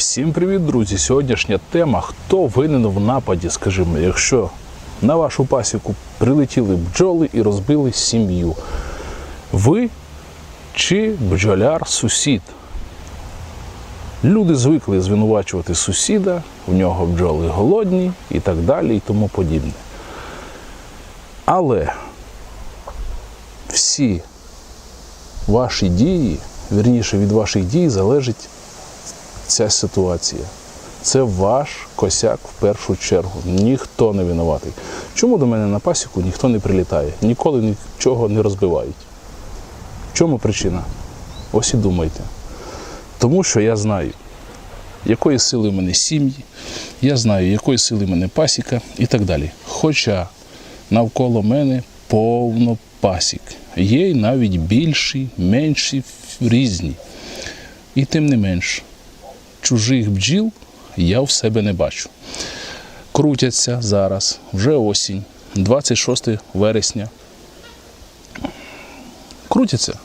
Всім привіт, друзі! Сьогоднішня тема: хто винен в нападі, скажімо, якщо на вашу пасіку прилетіли бджоли і розбили сім'ю. Ви чи бджоляр-сусід? Люди звикли звинувачувати сусіда, в нього бджоли голодні і так далі, і тому подібне. Але всі ваші дії, вірніше від ваших дій залежить ця ситуація. Це ваш косяк в першу чергу. Ніхто не винуватий. Чому до мене на пасіку ніхто не прилітає? Ніколи нічого не розбивають. В чому причина? Ось і думайте. Тому що я знаю, якої сили в мене сім'ї, я знаю, якої сили в мене пасіка і так далі. Хоча навколо мене повно пасік. Є й навіть більші, менші, різні. І тим не менш, чужих бджіл я в себе не бачу. Крутяться зараз, вже осінь, 26 вересня. Крутяться.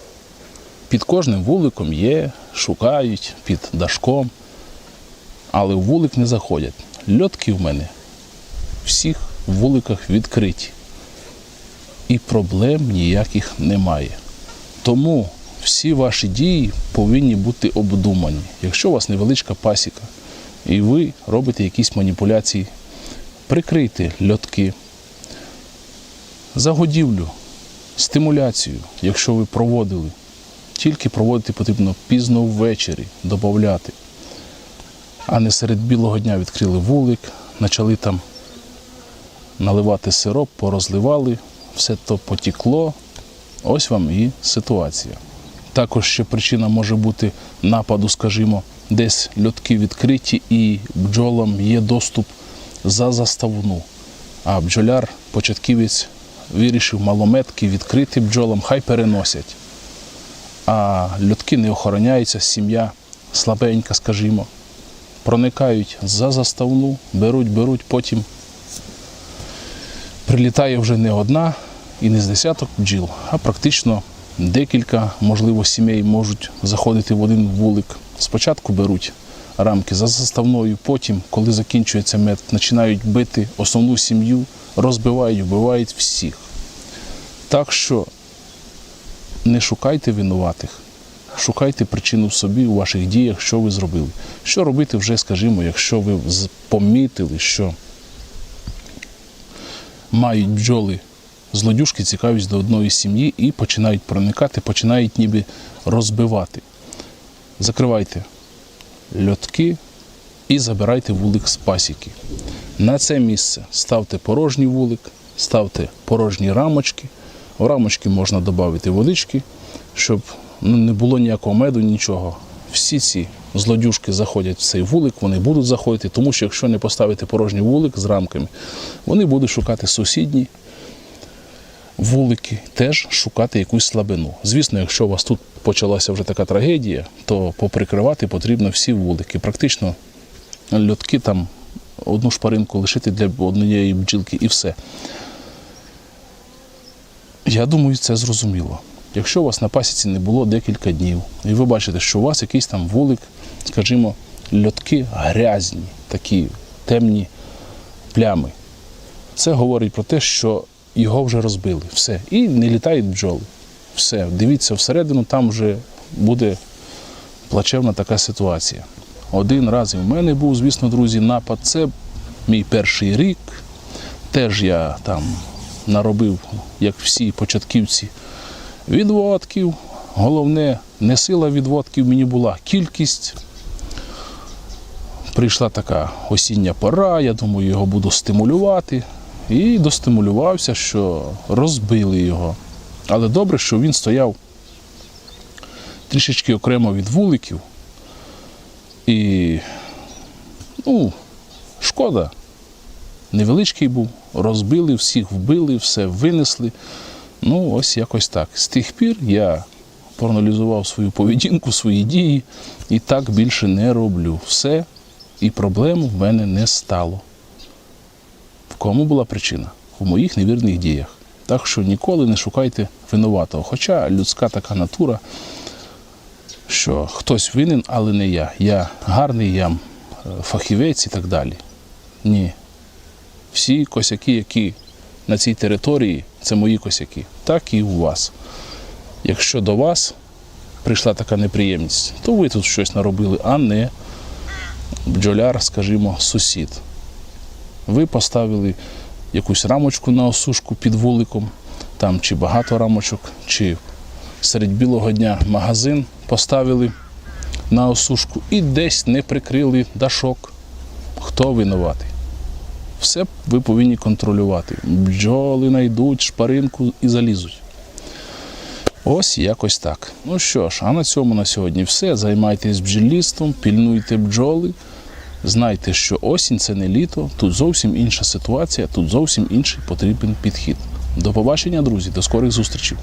Під кожним вуликом є, шукають, під дашком. Але в вулик не заходять. Льотки в мене всіх вуликах відкриті. І проблем ніяких немає. Тому всі ваші дії повинні бути обдумані. Якщо у вас невеличка пасіка, і ви робите якісь маніпуляції, прикрийте льотки, загодівлю, стимуляцію, якщо ви проводили, тільки проводити потрібно пізно ввечері, додати. А не серед білого дня відкрили вулик, почали там наливати сироп, порозливали, все то потікло. Ось вам і ситуація. Також ще причина може бути нападу, скажімо, десь льотки відкриті і бджолам є доступ за заставну. А бджоляр, початківець, вирішив малометки відкрити бджолам, хай переносять. А льотки не охороняються, сім'я слабенька, скажімо. Проникають за заставну, беруть, беруть, потім прилітає вже не одна і не з десяток бджіл, а практично декілька, можливо, сімей можуть заходити в один вулик. Спочатку беруть рамки за заставною, потім, коли закінчується мед, починають бити основну сім'ю, розбивають, вбивають всіх. Так що не шукайте винуватих, шукайте причину в собі у ваших діях, що ви зробили. Що робити вже, скажімо, якщо ви помітили, що мають бджоли злодюжки, цікавість до одної сім'ї і починають проникати, починають ніби розбивати. Закривайте льотки і забирайте вулик з пасіки. На це місце ставте порожній вулик, ставте порожні рамочки. В рамочки можна додати водички, щоб ну, не було ніякого меду, нічого. Всі ці злодюжки заходять в цей вулик, вони будуть заходити, тому що якщо не поставити порожній вулик з рамками, вони будуть шукати сусідні вулики, теж шукати якусь слабину. Звісно, якщо у вас тут почалася вже така трагедія, то поприкривати потрібно всі вулики. Практично льотки там одну шпаринку лишити для однієї бджілки і все. Я думаю, це зрозуміло. Якщо у вас на пасіці не було декілька днів, і ви бачите, що у вас якийсь там вулик, скажімо, льотки грязні, такі темні плями, це говорить про те, що його вже розбили. Все. І не літають бджоли. Все. Дивіться всередину, там вже буде плачевна така ситуація. Один раз і в мене був, звісно, друзі, напад. Це мій перший рік. Теж я там наробив, як всі початківці, відводків. Головне, не сила відводків мені була кількість. Прийшла така осіння пора, я думаю, його буду стимулювати. І достимулювався, що розбили його. Але добре, що він стояв трішечки окремо від вуликів. І, ну, шкода. Невеличкий був, розбили, всіх вбили, все винесли. Ну, ось якось так. З тих пір я проаналізував свою поведінку, свої дії і так більше не роблю. Все, і проблем в мене не стало. Кому була причина? В моїх невірних діях. Так що ніколи не шукайте винуватого. Хоча людська така натура що хтось винен, але не я. Я гарний, я е, фахівець і так далі. Ні. Всі косяки, які на цій території, це мої косяки. Так і у вас. Якщо до вас прийшла така неприємність, то ви тут щось наробили, а не бджоляр, скажімо, сусід. Ви поставили якусь рамочку на осушку під вуликом, там чи багато рамочок, чи серед білого дня магазин поставили на осушку і десь не прикрили дашок. Хто винуватий? Все ви повинні контролювати. Бджоли знайдуть шпаринку і залізуть. Ось якось так. Ну що ж, а на цьому на сьогодні все. Займайтесь бджільництвом, пільнуйте бджоли. Знайте, що осінь це не літо, тут зовсім інша ситуація, тут зовсім інший потрібен підхід. До побачення, друзі, до скорих зустрічей.